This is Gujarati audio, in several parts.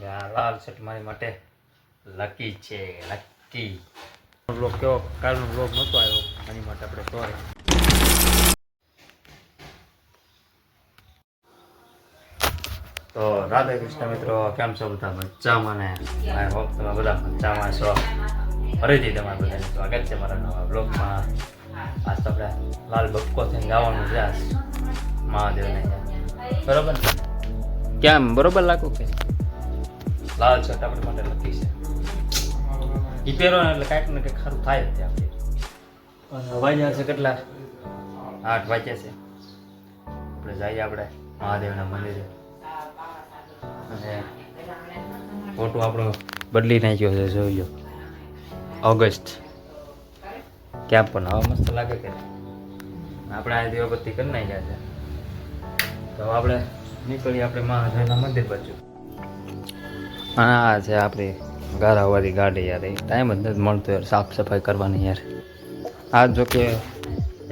કે આ લાલ શર્ટ મારી માટે લકી છે લકી. બ્લોગ કેવો? કાલનો બ્લોગ નહોતો આવ્યો. એની માટે આપણે સોરી તો રાધે કૃષ્ણ મિત્રો કેમ છો બધા? મજામાં ને? આઈ હોપ તમે બધા મજામાં છો. ફરીથી તમારા બધાને સ્વાગત છે મારા નવા બ્લોગમાં આજ તો આપણે લાલ બક્કો થઈને ગાવાનું છે આજ મહાદેવને ત્યાં. બરોબર ને? કેમ? બરોબર લાગુ કે? લાલ શર્ટ આપણે માટે લખી છે. એ પહેરો એટલે કાંઈક ને કંઈક ખરું થાય જ ત્યાં અને વાગ્યા છે કેટલા? આઠ વાગ્યા છે. આપણે જઈએ આપણે મહાદેવના મંદિરે. અને ફોટો આપણો બદલી નાખ્યો છે, જોઈ લો. ઓગસ્ટ. ક્યાં પણ હવા મસ્ત લાગે કે આપણે આ દીવાબત્તી કરી નાખ્યા છે. તો આપણે નીકળીએ આપણે મહાદેવના મંદિર બાજુ. અને આ છે આપણી ગારાવાળી ગાડી યાર, એ ટાઈમ જ નથી મળતો યાર, સાફ સફાઈ કરવાની યાર. આ જો કે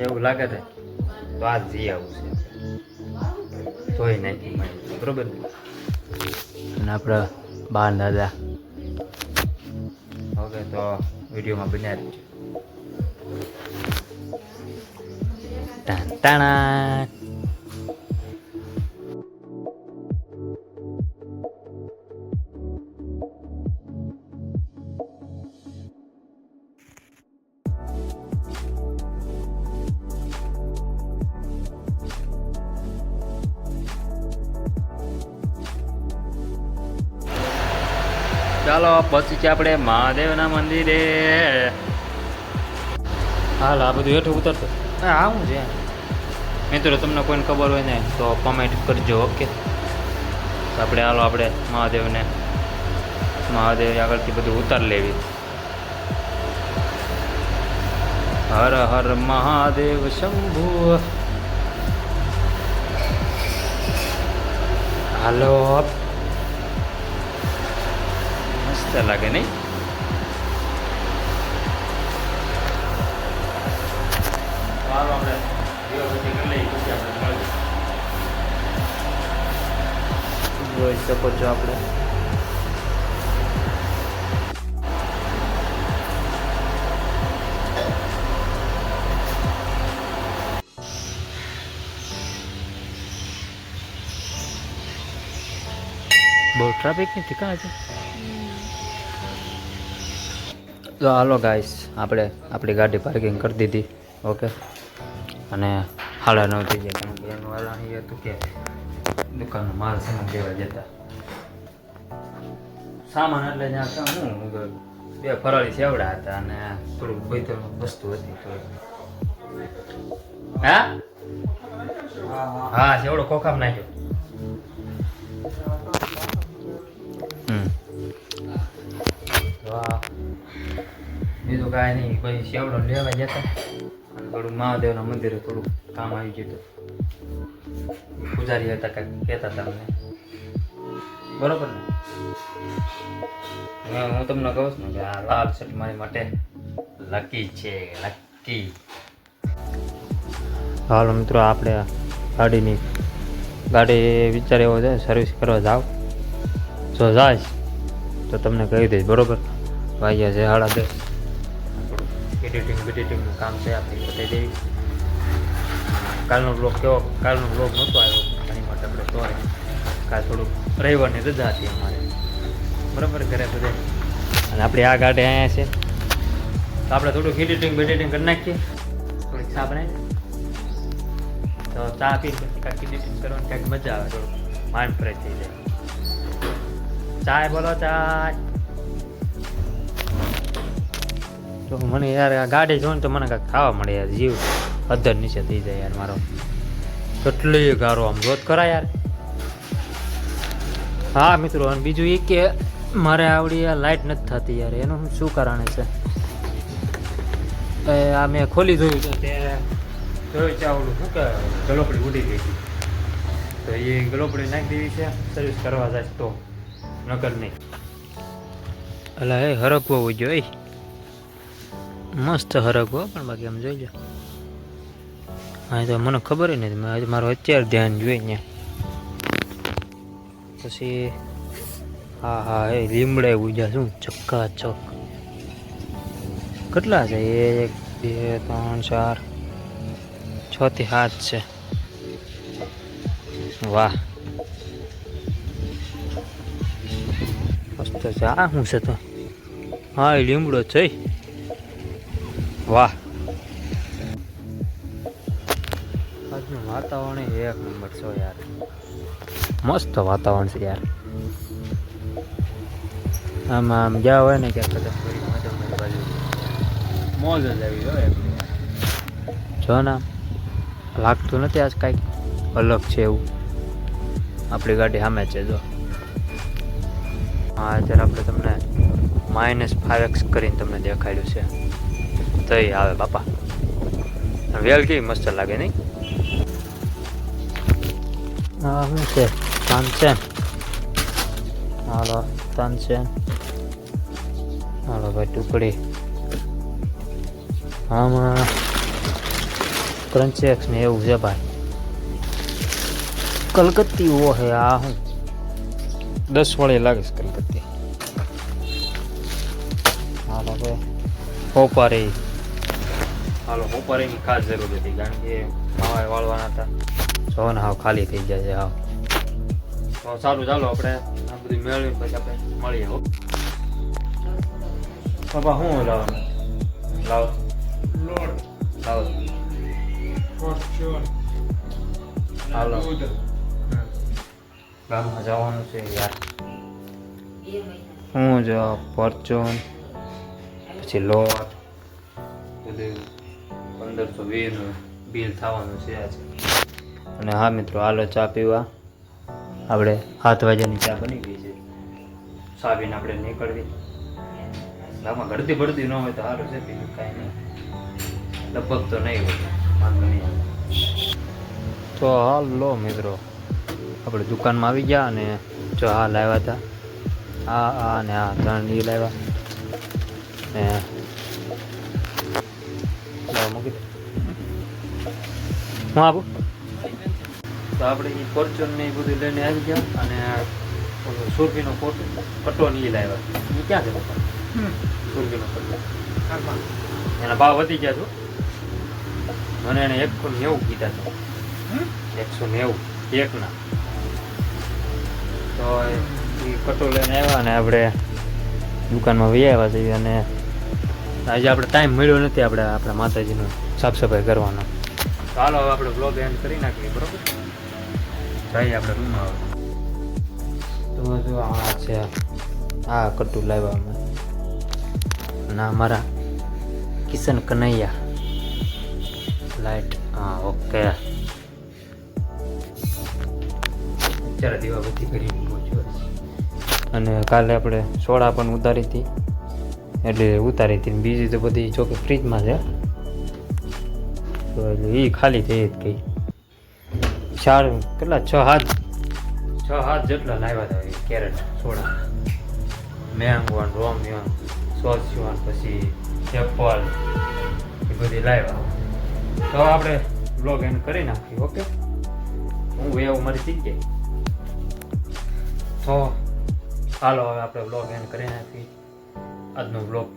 એવું લાગે છે, તો આ જઈ આવું છે. ધોઈ નાખી બરોબર? અને આપણા બાર દાદા. ઓકે તો વિડીયોમાં બન્યા જ ચાલો પછી ગયા આપણે મહાદેવના મંદિરે. હાલ આ બધું હેઠું ઉતરતો હા આવું છે. મિત્રો તમને કોઈને ખબર હોય ને તો કોમેન્ટ કરજો ઓકે તો આપણે હાલો આપણે મહાદેવને મહાદેવ આગળથી બધું ઉતાર લેવી. હર હર મહાદેવ શંભુ. હાલો મસ્ત લાગે નહીં ચાલો આપણે દીવાબત્તી કરી લઈએ પછી આપણે મળીએ. જોઈ શકો છો આપણે બહુ ટ્રાફિક નથી કાં છે તો હાલો ગાઈસ આપણે આપણી ગાડી પાર્કિંગ કરી દીધી ઓકે અને સાડા નવ થઈ ગયા. કારણ કે એનું વાલા એ હતું કે દુકાનનો માલ સામાન દેવા જતા. સામાન એટલે ત્યાં કાં હું બે ફરાળી સેવડા હતા અને થોડુંક કોઈ વસ્તુ હતી તો હા. હા, સેવડો ખોખામ નાખ્યો. હમ. કાંઈ નહીં પછી સેવડો લેવા જતા અને થોડું મહાદેવના મંદિરે થોડું કામ આવી ગયું હતું. પૂજારી હતા કાંઈક કહેતા હતા મને બરોબર ને? હું તમને કહું છું કે આ લાલ શર્ટ મારી માટે લકી છે, લકી. હાલ મિત્રો, આપણે ગાડીની, ગાડી વિચાર એવો છે સર્વિસ કરવા જાવ. જો જાય તો તમને કહી દઈશ, બરોબર? ભાઈ છે સાડા દસ એડિટિંગ બિડિટિંગનું કામ છે આપણે બતાવી દેવી. કાલનો બ્લોગ કેવો? કાલનો બ્લોગ નહોતો આવ્યો. એની માટે આપણે સોરી કાલ થોડુંક રવિવારની રજા હતી અમારે. બરાબર ઘરે બધે. અને આપણે આ ગાડી અહીંયા છે. તો આપણે થોડુંક એડિટિંગ બેડિટિંગ કરી નાખીએ. થોડીક ચા બનાવી. તો ચા પી પછી કાંઈક એડિટિંગ કરવાની કાંઈક મજા આવે થોડુંક. માઇન્ડ ફ્રેશ થઈ જાય. ચાય બોલો ચાય. તો મને યાર આ ગાડી જોઈને તો મને કાંઈક ખાવા મળે યાર, જીવ. અધર નીચે થઈ જાય યાર મારો. કેટલી ગારો આમ જોત ખરા યાર. હા, મિત્રો, અને બીજું એ કે મારે આવડી આ લાઇટ નથી થતી યાર, એનું શું કારણ છે? આ મેં ખોલી જોયું તો તે જોયું છે આવડું શું કે ગલોપડી ઉડી ગઈ તો એ ગલોપડી નાખી દેવી છે સર્વિસ કરવા જાય તો નગર નહીં. અલા, એ હરકવો એ. મસ્ત હરકવો પણ બાકી આમ જોઈ લો હા તો મને ખબર નથી મેં મારું અત્યારે ધ્યાન જોઈ ને પછી, હા હા, એ લીમડા ઉજા શું? ચક્કા ચક કેટલા છે? એક, બે, ત્રણ, ચાર, છ થી સાત છે. વાહ. મસ્ત છે. આ શું છે તો? હા, એ લીમડો છે વાહ. આજનું વાતાવરણ એક નંબર છો યાર. મસ્ત વાતાવરણ છે યાર. આમ આમ ગયા હોય ને ક્યાંક કદાચ બાજુ મોજ જ આવી હોય જો ના લાગતું નથી આજ કાંઈક અલગ છે એવું. આપણી ગાડી સામે છે જો. હા અત્યારે આપણે તમને માઇનસ ફાઈવ એક્સ કરીને તમને દેખાડ્યું છે. તઈ આવે, બાપા. વેલ કેવી મસ્ત લાગે, નહીં? હા, શું છે? તાનસેન હાલો તાનસેન હાલો, ભાઈ, ટુકડી. આમાં ક્રંચેક્સ ને એવું છે, ભાઈ. કલકત્તી ઓ હે, આ હું. દસ વાળી લાગે કલકત્તી. હાલો, ભાઈ. હોપારી. હાલો હોપારીની ખાસ જરૂર હતી કારણ કે માવા વાળવાના હતા. જો ને હાવ ખાલી થઈ ગયા છે હાવ. તો સારું ચાલો આપણે આ બધું મેળવી પછી આપણે મળીએ હો. બાપા શું લાવવાનું? લાવો. લોડ લાવો. હાલો. ગામમાં જવાનું છે યાર. હું જ પરચુન પછી લોટ. બધું. પંદરસો વીસનું બિલ થવાનું છે આજે. અને હા મિત્રો, હાલો ચા પીવા. આપણે સાત વાગ્યાની ચા બની ગઈ છે. ચા આપણે નીકળવી આમાં ઘડતી પડતી ન હોય તો સારું છે બીજું કાંઈ નહીં. લગભગ તો નહીં હોય, વાંધો નહીં તો હાલો મિત્રો, આપણે દુકાનમાં આવી ગયા અને જો હા લાવ્યા હતા. આ આ અને આ ત્રણ એ લાવ્યા. ને મૂકી દે હું આપું? તો આપણે એ ફોર્ચ્યુન ને એ બધું લઈને આવી ગયા અને ઓલો સુરભીનો કોટ કટો ને એ લાવ્યા. એ ક્યાં છે પપ્પા? સુરભીનો કટો એના ભાવ વધી ગયા છો? મને એને એકસો નેવું કીધા છે. એકસો નેવું એકના તો એ કટો લઈને આવ્યા અને આપણે દુકાનમાં વી આવ્યા છીએ અને આજે આપણે ટાઈમ મળ્યો નથી, આપણે આપણા માતાજીનો સાફ સફાઈ કરવાનો. હાલો હવે આપણે બ્લોગ એન્ડ કરી નાખીએ, બરોબર? જઈએ આપણે રૂમમાં આવે તો જો આ છે, આ કટુ લાવ્યા અમે. ના મારા કિશન કનૈયા. લાઈટ હા ઓકે અત્યારે દીવાબત્તી કરી અને કાલે આપણે સોડા પણ ઉતારી હતી. એટલે ઉતારી હતી બીજી તો બધી જોકે ફ્રીજમાં છે. તો એટલે એ ખાલી થઈ જ ગઈ. ચાર, કેટલા? છ હાથ. છ હાથ જેટલા લાવ્યા હતા કેરેટ સોડા. મેંગોન રોમિયોન સોસ્યુન પછી એપલ એ બધી લાવ્યા. તો આપણે બ્લોગ એન્ડ કરી નાખીએ, ઓકે? હું એવું મારી શીખી તો હાલો, હવે આપણે બ્લોગ એન્ડ કરી નાખી આજનો બ્લોગ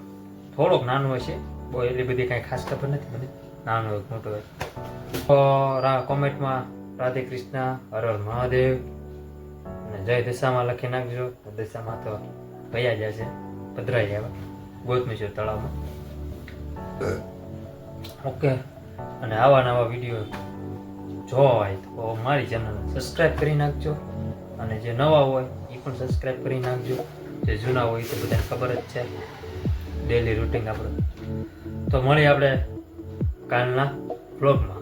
થોડોક નાનો હશે બહુ એટલી બધી કાંઈ ખાસ ખબર નથી મને. નાનો હોય મોટો હોય કોમેન્ટમાં રાધે કૃષ્ણ, હર હર મહાદેવ અને જય દશામાં લખી નાખજો. દશામાં તો ભયા જશે પધરાઈ આવ્યા ગોતમીશ્વર તળાવમાં. ઓકે. અને આવા નવા વીડિયો જોવા હોય તો મારી ચેનલ સબસ્ક્રાઈબ કરી નાખજો. અને જે નવા હોય એ પણ સબસ્ક્રાઈબ કરી નાખજો. જે જૂના હોય તો બધાને ખબર જ છે. ડેલી રૂટિન આપણું. તો મળીએ આપણે કાલના બ્લોગમાં